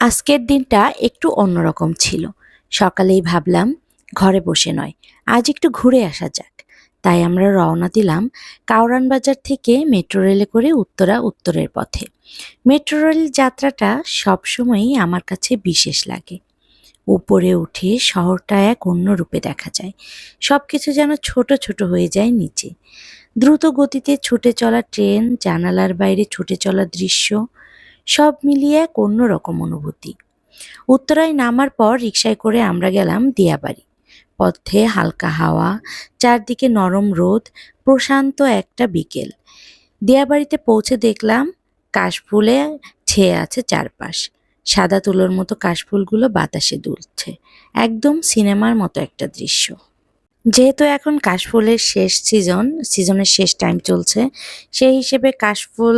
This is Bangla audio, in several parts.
আজকের দিনটা একটু অন্যরকম ছিল। সকালেই ভাবলাম, ঘরে বসে নয়, আজ একটু ঘুরে আসা যাক। তাই আমরা রওনা দিলাম কাউরান বাজার থেকে মেট্রো রেলে করে উত্তরা উত্তরের পথে। মেট্রো রেল যাত্রাটা সবসময়ই আমার কাছে বিশেষ লাগে। উপরে উঠে শহরটা এক অন্য রূপে দেখা যায়। সব কিছু যেন ছোট ছোট হয়ে যায় নিচে। দ্রুত গতিতে ছুটে চলা ট্রেন, জানালার বাইরে ছুটে চলা দৃশ্য সব মিলিয়ে এক অন্যরকম অনুভূতি। উত্তরায় নামার পর রিকশায় করে আমরা গেলাম দিয়াবাড়ি। পথে হালকা হাওয়া, চারদিকে নরম রোদ, প্রশান্ত একটা বিকেল। দিয়াবাড়িতে পৌঁছে দেখলাম কাশফুলে ছেয়ে আছে চারপাশ। সাদা তুলোর মতো কাশফুলগুলো বাতাসে দুলছে। একদম সিনেমার মতো একটা দৃশ্য। যেহেতু এখন কাশফুলের শেষ সিজন, সিজনের শেষ টাইম চলছে, সেই হিসেবে কাশফুল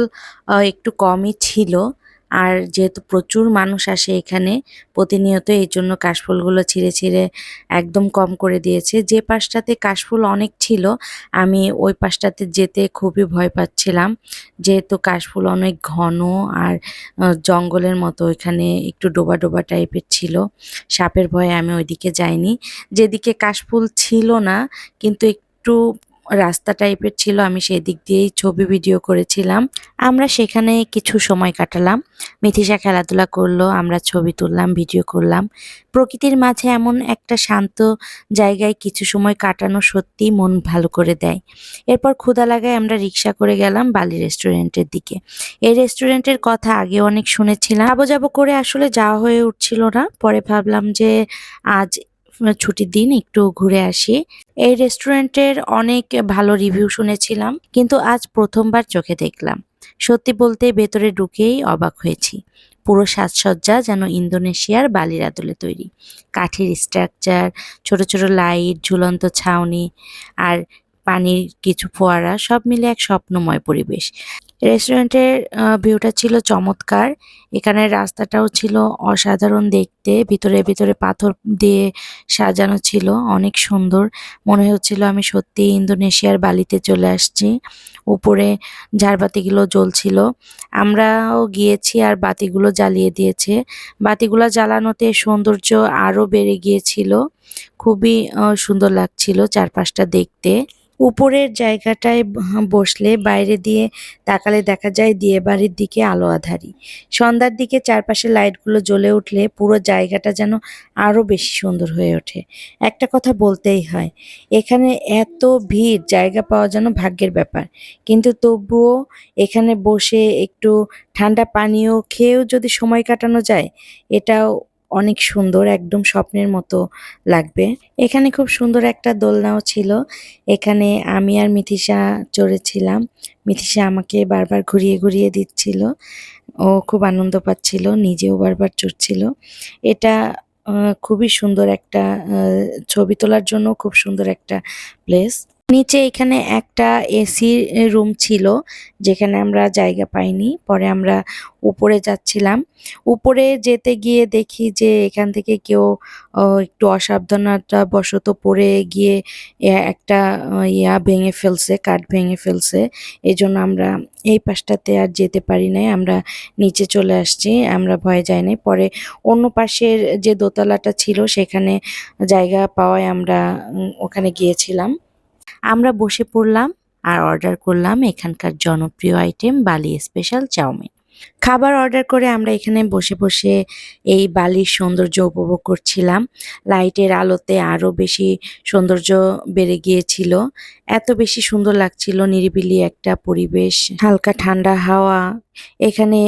একটু কমই ছিল। আর যেহেতু প্রচুর মানুষ আসে এখানে, প্রতিনিয়ত এই জন্য কাশফুলগুলো ছিঁড়ে ছিঁড়ে একদম কম করে দিয়েছে। যে পাশটাতে কাশফুল অনেক ছিল, আমি ওই পাশটাতে যেতে খুবই ভয় পাচ্ছিলাম। যেহেতু কাশফুল অনেক ঘন আর জঙ্গলের মতো, এখানে একটু ডোবা ডোবা টাইপের ছিল। সাপের ভয়ে আমি ওইদিকে যাইনি। যেদিকে কাশফুল ছিল না, কিন্তু একটু রাস্তা টাইপের ছিল, আমি সেই দিক দিয়েই ছবি ভিডিও করেছিলাম। আমরা সেখানে কিছু সময় কাটালাম। মিথিসা খেলাধুলা করল, আমরা ছবি তুললাম ভিডিও করলাম। প্রকৃতির মাঝে এমন একটা শান্ত জায়গায় কিছু সময় কাটানো সত্যি মন ভালো করে দেয়। এরপর ক্ষুধা লাগায় আমরা রিক্সা করে গেলাম বালি রেস্টুরেন্টের দিকে। এই রেস্টুরেন্টের কথা আগে অনেক শুনেছিলাম। যাব যাব করে আসলে যাওয়া হয়ে উঠছিল না। পরে ভাবলাম যে আজ ছুটির দিন একটু ঘুরে আসি। এই রেস্টুরেন্টের অনেক ভালো রিভিউ শুনেছিলাম, কিন্তু আজ প্রথমবার চোখে দেখলাম। সত্যি বলতে ভেতরে ঢুকেই অবাক হয়েছি। পুরো সাজসজ্জা যেন ইন্দোনেশিয়ার বালির আদলে তৈরি। কাঠের স্ট্রাকচার, ছোট ছোট লাইট, ঝুলন্ত ছাউনি আর পানির কিছু ফোয়ারা সব মিলে এক স্বপ্নময় পরিবেশ। রেস্টুরেন্টের ভিউটা ছিল চমৎকার। এখানে রাস্তাটাও ছিল অসাধারণ দেখতে। ভিতরে ভিতরে পাথর দিয়ে সাজানো ছিল, অনেক সুন্দর। মনে হচ্ছিল আমি সত্যি ইন্দোনেশিয়ার বালিতে চলে আসছি। উপরে ঝাড়বাতিগুলো জ্বলছিল। আমরাও গিয়েছি আর বাতিগুলো জ্বালিয়ে দিয়েছে। বাতিগুলো জ্বালানোতে সৌন্দর্য আরও বেড়ে গিয়েছিল। খুবই সুন্দর লাগছিল চারপাশটা দেখতে। উপরের জায়গাটায় বসলে বাইরে দিয়ে তাকালে দেখা যায় দিয়ে বাড়ির দিকে আলো আধারি। সন্ধ্যার দিকে চারপাশে লাইটগুলো জ্বলে উঠলে পুরো জায়গাটা যেন আরও বেশি সুন্দর হয়ে ওঠে। একটা কথা বলতেই হয়, এখানে এত ভিড়, জায়গা পাওয়া যেন ভাগ্যের ব্যাপার। কিন্তু তবুও এখানে বসে একটু ঠান্ডা পানীয় খেয়েও যদি সময় কাটানো যায়, এটাও অনেক সুন্দর, একদম স্বপ্নের মতো লাগবে। এখানে খুব সুন্দর একটা দোলনাও ছিল। এখানে আমি আর মিথিসা চড়েছিলাম। মিথিসা আমাকে বারবার ঘুরিয়ে ঘুরিয়ে দিচ্ছিল। ও খুব আনন্দ পাচ্ছিল, নিজেও বারবার চড়ছিল। এটা খুবই সুন্দর একটা ছবি তোলার জন্য খুব সুন্দর একটা প্লেস নিচে এখানে একটা এসি রুম ছিল, যেখানে আমরা জায়গা পাইনি। পরে আমরা উপরে যাচ্ছিলাম। উপরে যেতে গিয়ে দেখি যে এখান থেকে কেউ একটু অসাবধানতা বশত পড়ে গিয়ে একটা ইয়া ভেঙে ফেলছে, কাঠ ভেঙে ফেলছে। এই আমরা এই পাশটাতে আর যেতে পারি নাই। আমরা নিচে চলে আসছি, আমরা ভয়ে যাই নাই। পরে অন্য পাশের যে দোতলাটা ছিল, সেখানে জায়গা পাওয়ায় আমরা ওখানে গিয়েছিলাম। আমরা বসে পড়লাম আর অর্ডার করলাম এখানকার জনপ্রিয় আইটেম বালি স্পেশাল চাউমিন। খাবার অর্ডার করে আমরা এখানে বসে বসে এই বালির সৌন্দর্য উপভোগ করছিলাম। লাইটের আলোতে আরও বেশি সৌন্দর্য বেড়ে গিয়েছিল। এত বেশি সুন্দর লাগছিল, নিরিবিলি একটা পরিবেশ, হালকা ঠান্ডা হাওয়া। এখানে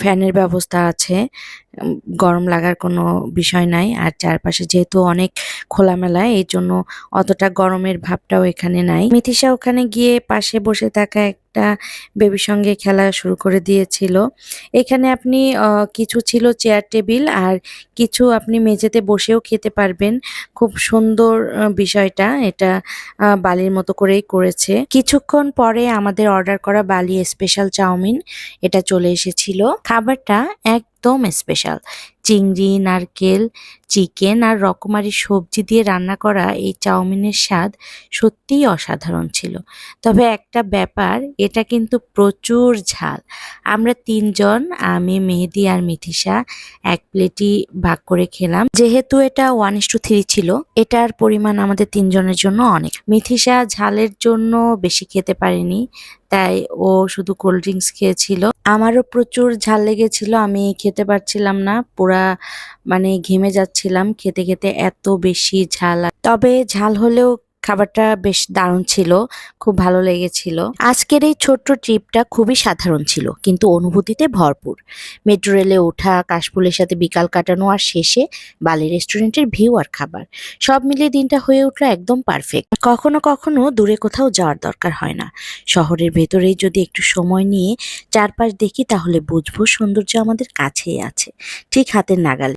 ফ্যানের ব্যবস্থা আছে। গরম লাগার কোনো বিষয় নাই। আর চারপাশে যেহেতু অনেক খোলামেলা, এই জন্য অতটা গরমের ভাবটাও এখানে নাই। মিথিসা ওখানে গিয়ে পাশে বসে থাকা একটা বেবির সঙ্গে খেলা শুরু করে দিয়েছিল। এখানে আপনি কিছু ছিল চেয়ার টেবিল আর কিছু আপনি মেঝেতে বসেও খেতে পারবেন। খুব সুন্দর বিষয়টা। এটা বালির মতো করেই করেছে। কিছুক্ষণ পরে আমাদের অর্ডার করা বালি স্পেশাল চাউমিন, এটা চলে এসেছিল। খাবারটা এক একদম স্পেশাল চিংড়ি, নারকেল চিকেন আর রকমারি সবজি দিয়ে রান্না করা এই চাউমিনের স্বাদ সত্যিই অসাধারণ ছিল। তবে একটা ব্যাপার, এটা কিন্তু প্রচুর ঝাল। আমরা তিনজন, আমি, মেহেদি আর মিথিসা এক প্লেটই ভাগ করে খেলাম। যেহেতু এটা ওয়ান ইস টু থ্রি ছিল, এটার পরিমাণ আমাদের তিনজনের জন্য অনেক। মিথিসা ঝালের জন্য বেশি খেতে পারেনি, তাই ও শুধু কোল্ড ড্রিঙ্কস খেয়েছিল। আমারও প্রচুর ঝাল লেগেছিল, আমি খেতে পারছিলাম না, পুরা মানে ঘেমে যাচ্ছিলাম, খেতে খেতে এত বেশি ঝাল তবে ঝাল হলেও খাবারটা বেশ দারুণ ছিল, খুব ভালো লেগেছিল। আজকের এই ছোট্ট ট্রিপটা খুবই সাধারণ ছিল, কিন্তু অনুভূতিতে ভরপুর। মেট্রো রেলে ওঠা, কাশফুলের সাথে বিকাল কাটানো আর শেষে বালি রেস্টুরেন্টের ভিউ আর খাবার, সব মিলিয়ে দিনটা হয়ে উঠল একদম পারফেক্ট কখনো কখনো দূরে কোথাও যাওয়ার দরকার হয় না। শহরের ভেতরেই যদি একটু সময় নিয়ে চারপাশ দেখি, তাহলে বুঝব সৌন্দর্য আমাদের কাছেই আছে, ঠিক হাতের নাগালে।